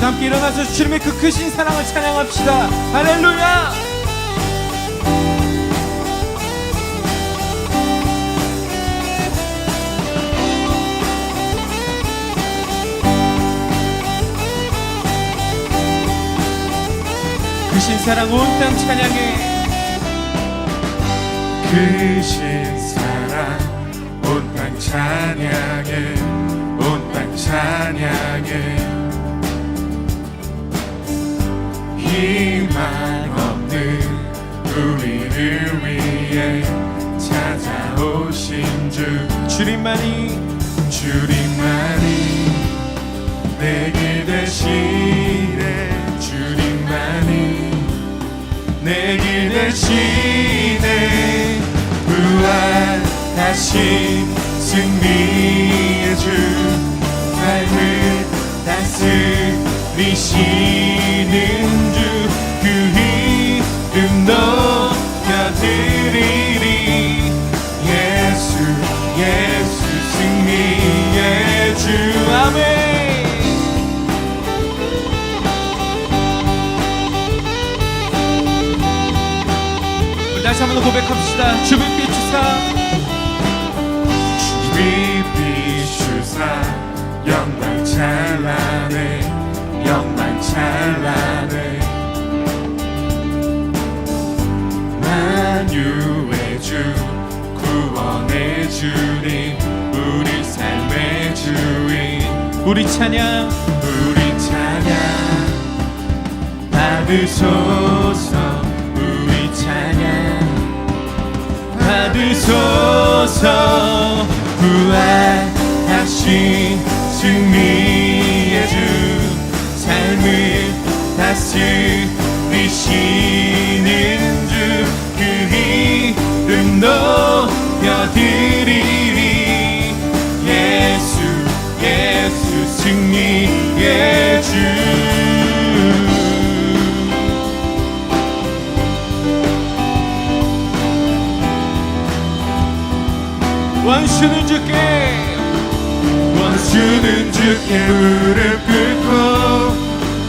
우리 함께 일어나서 주님의 그 크신 사랑을 찬양합시다. 할렐루야! 크신 사랑 온 땅 찬양해. 크신 사랑 온 땅 찬양해. 온 땅 찬양해 희망 없는 우리를 위해 찾아오신 주. 주님만이 주님만이 내게 대신에 주님만이 내게 대신에 부활하신 승리의 주 삶을 다스리시는 드리리. 예수 예수 승리의 주 아멘. 우리 다시 한번 고백합시다. 주님께 주사. 주의 비추사. 영광 찬란해. 영광 찬란해 만유의 주 구원의 주님 우리 삶의 주인. 우리 찬양 우리 찬양. 받으소서 우리 찬양. 받으소서 부활하신 승리의 주. 삶을 다스리시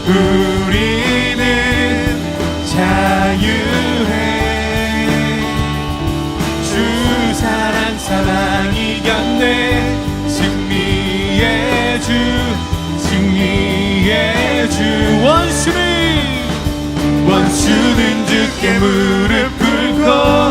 우리는 자유해. 주 사랑 사랑 이겼네. 승리의 주 승리의 주. 원수는 원수는 주께 무릎 꿇고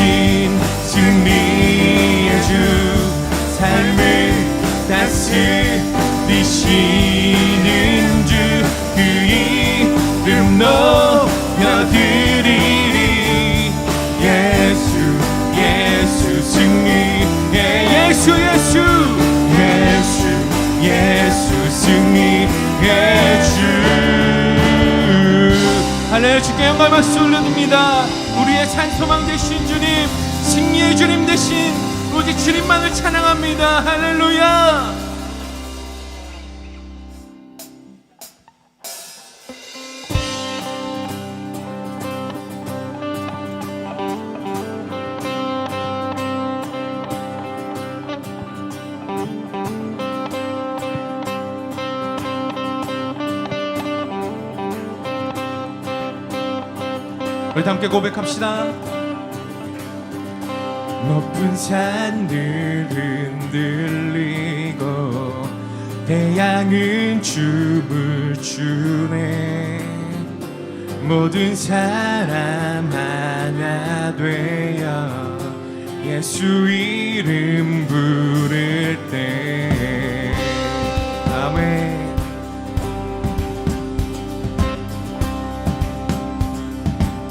부활하신 승리의 주 삶을 다스리시는 주 그 이름 높여드리리. 예수 예수 승리의 예수 예수. 예수 예수 승리의 주. 할렐루야 주께 영광 박수 올려드립니다. 우리의 찬 소망 되신 오직 주님만을 찬양합니다. 할렐루야. 우리 다 함께 고백합시다 높은 산들 흔들리고 태양은 춤을 추네. 모든 사람 하나 되어 예수 이름 부를 때. 아멘.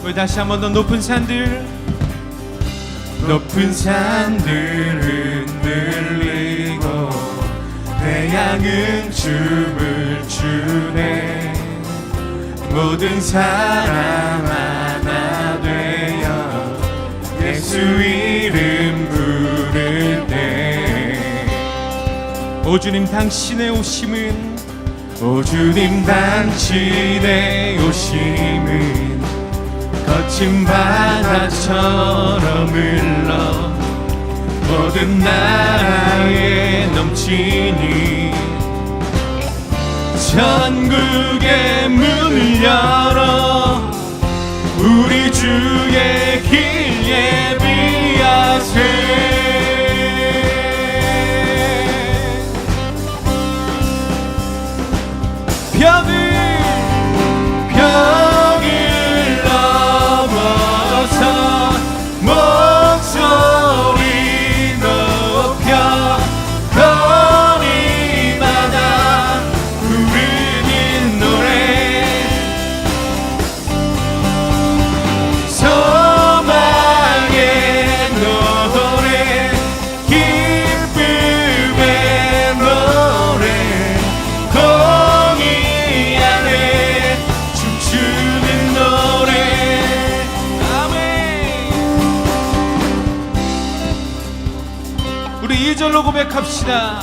우리 다시 한 번 더 높은 산들 높은 산들 흔들리고 태양은 춤을 추네. 모든 사람 하나 되어 예수 이름 부를 때. 오 주님 당신의 오심은 오 주님 당신의 오심은 거친 바다처럼 흘러 모든 나라에 넘치니 천국의 문을 열어 우리 주의 길예 고백합시다.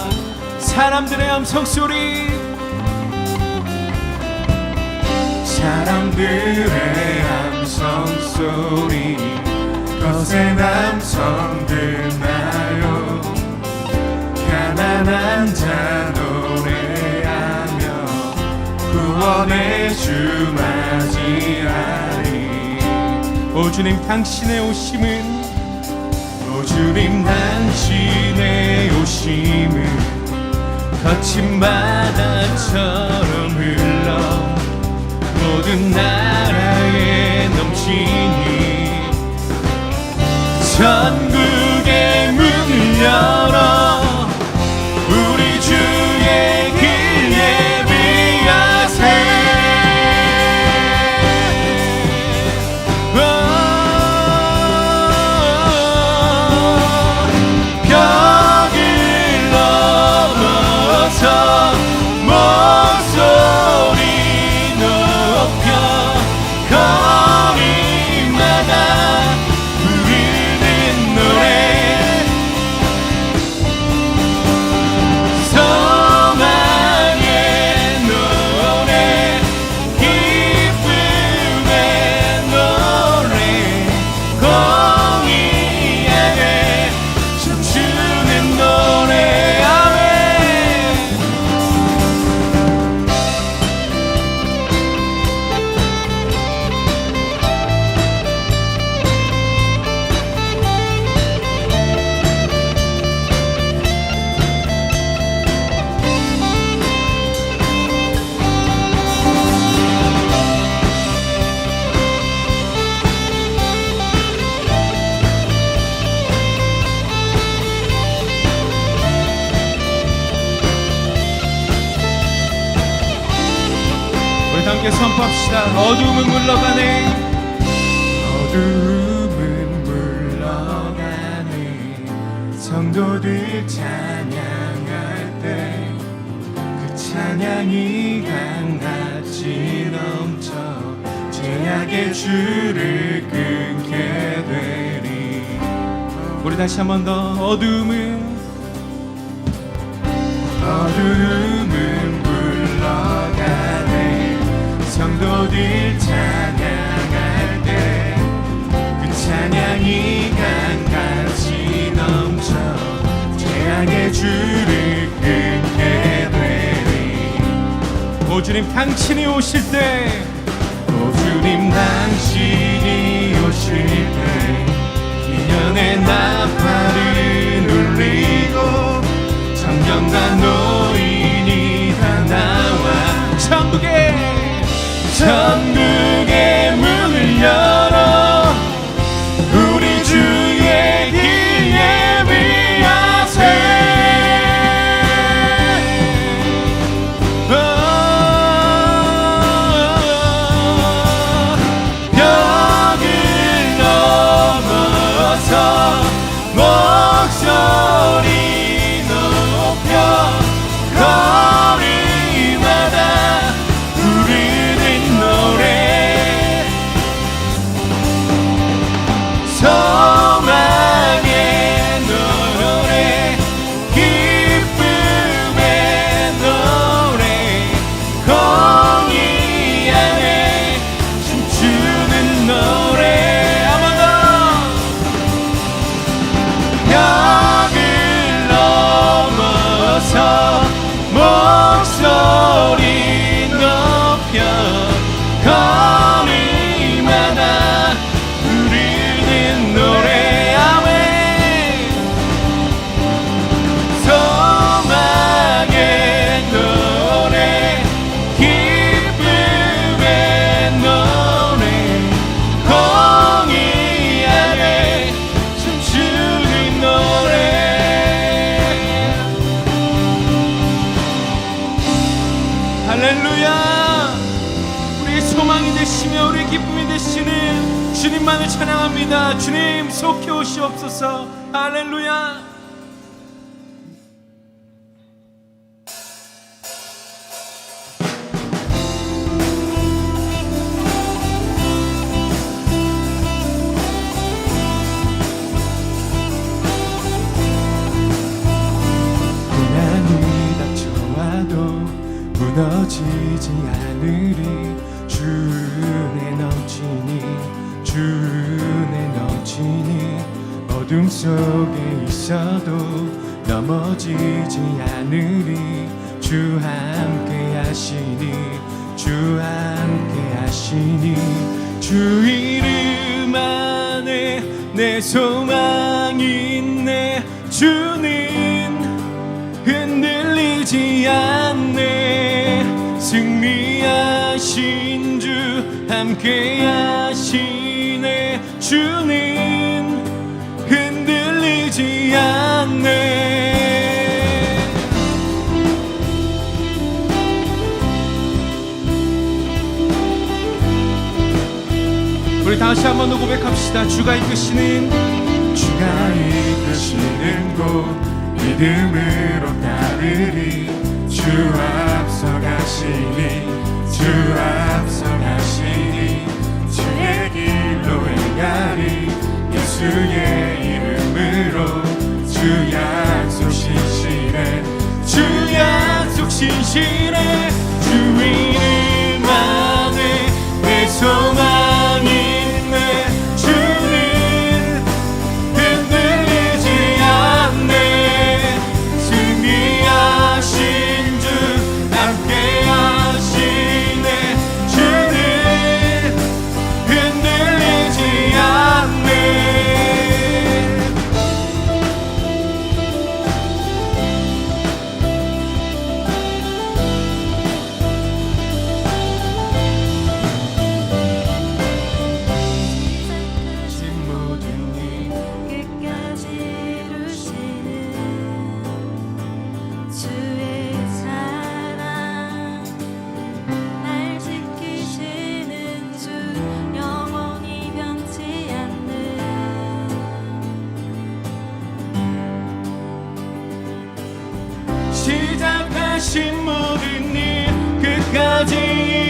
사람들의 함성 소리. 사람들의 함성 소리. 거센 함성 들 나요. 가난한 자 노래하며 구원의 주 맞이하리. 오 주님 당신의 오심은 오 주님 당신의 오심은 거친 바다처럼 흘러 모든 나라에 넘치니. 천 함께 선포합시다. 어두움은 물러가네. 어두움은 물러가네. 성도들 찬양할 때 그 찬양이 강같이 넘쳐 죄악의 줄을 끊게 되리. 우리 다시 한 번 더. 어두움은 어두움은 성도들 찬양할 때 그 찬양이 강같이 넘쳐 죄악의 줄을 끊게 되리. 오 주님 당신이 오실 때 오 주님 당신이 오실 때 기년의 나팔을 울리고 청년과 노 천국 찬양합니다 주님 속히 오시옵소서. 할렐루야. 무너지지 않으리. 주 은혜 넘치니 주 어둠 속에 있어도 넘어지지 않으리. 주 함께 하시니 주 함께 하시니. 주 이름 안에 내 소망이 있네. 주는 흔들리지 않네. 승리하신 주 함께 하시네. 주는 흔들리지 않네. 우리 다시 한번 더 고백합시다. 주가 이끄시는 주가 이끄시는 곳 믿음으로 따르리. 주 앞서 가시니 주 앞서 가시니 주의 길로 행하리. 예수의 주 약속 신실해. 주 약속 신실해. 주 이름 안에 내 소망 모든 일 끝까지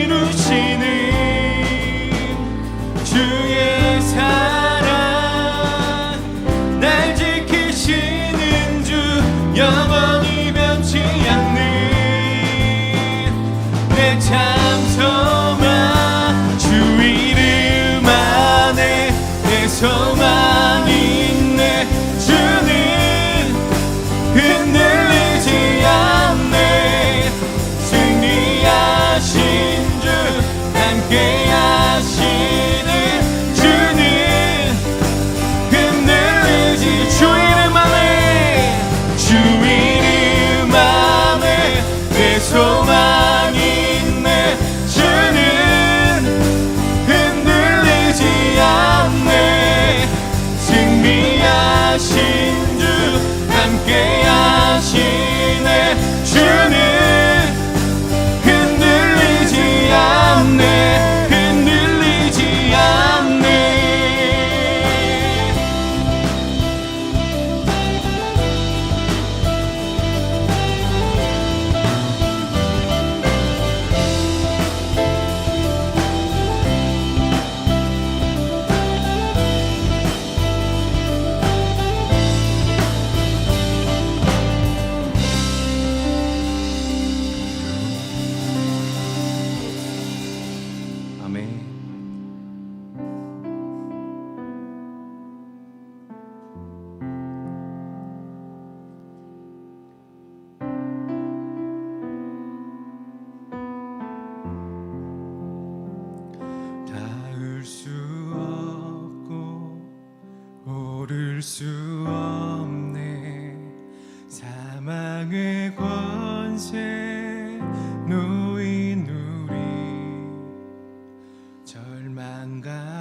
절망 가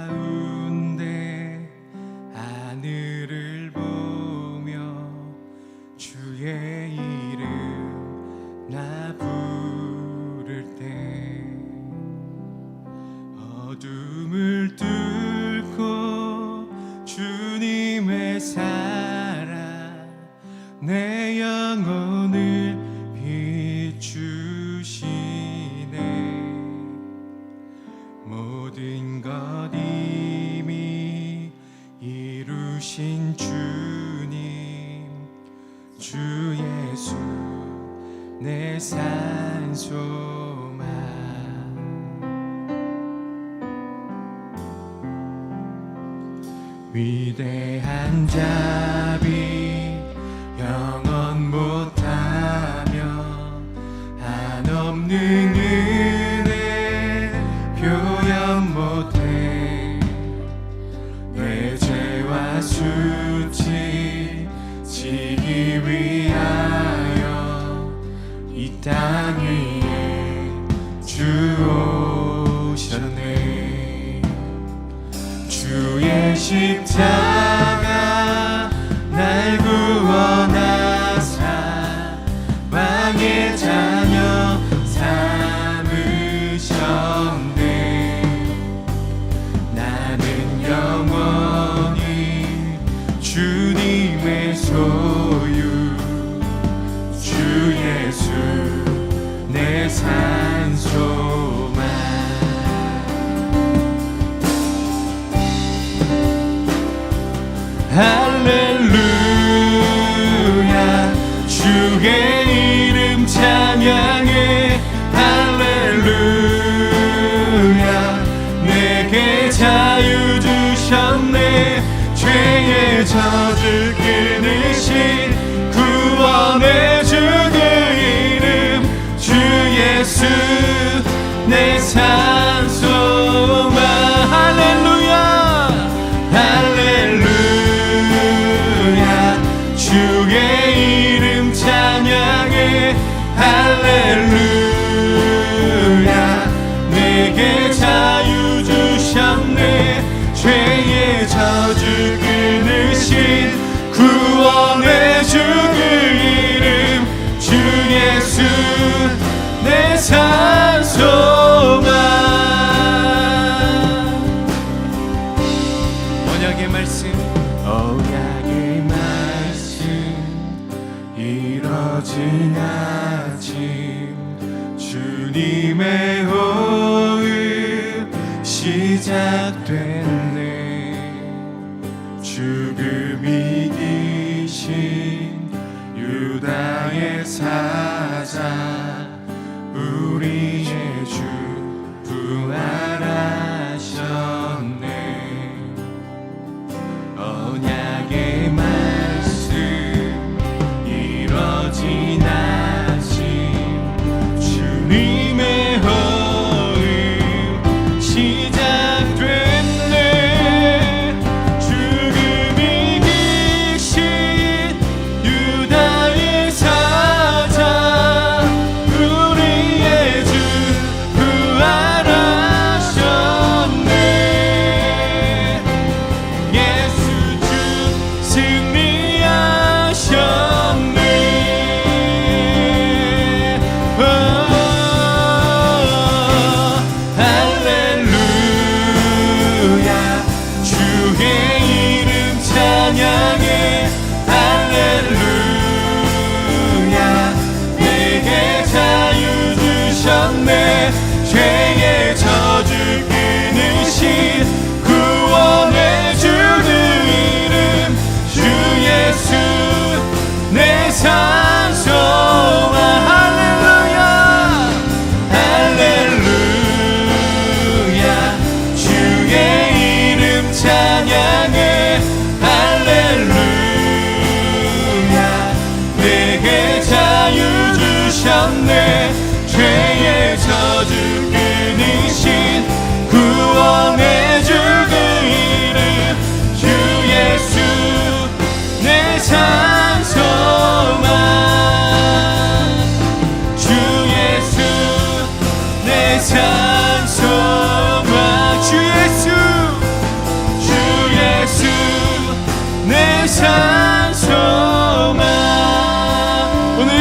위대한 자비.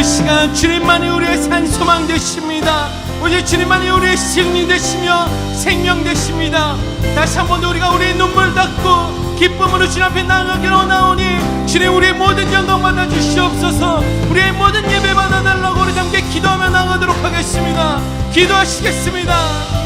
시간 주님만이 우리의 산 소망 되십니다. 오직 주님만이 우리의 승리 되시며 생명 되십니다. 다시 한 번 더 우리가 우리의 눈물 닦고 기쁨으로 주님 앞에 나가기로 나오니 주님 우리의 모든 영광 받아 주시옵소서 우리의 모든 예배 받아달라고 우리 함께 기도하며 나가도록 하겠습니다. 기도하시겠습니다.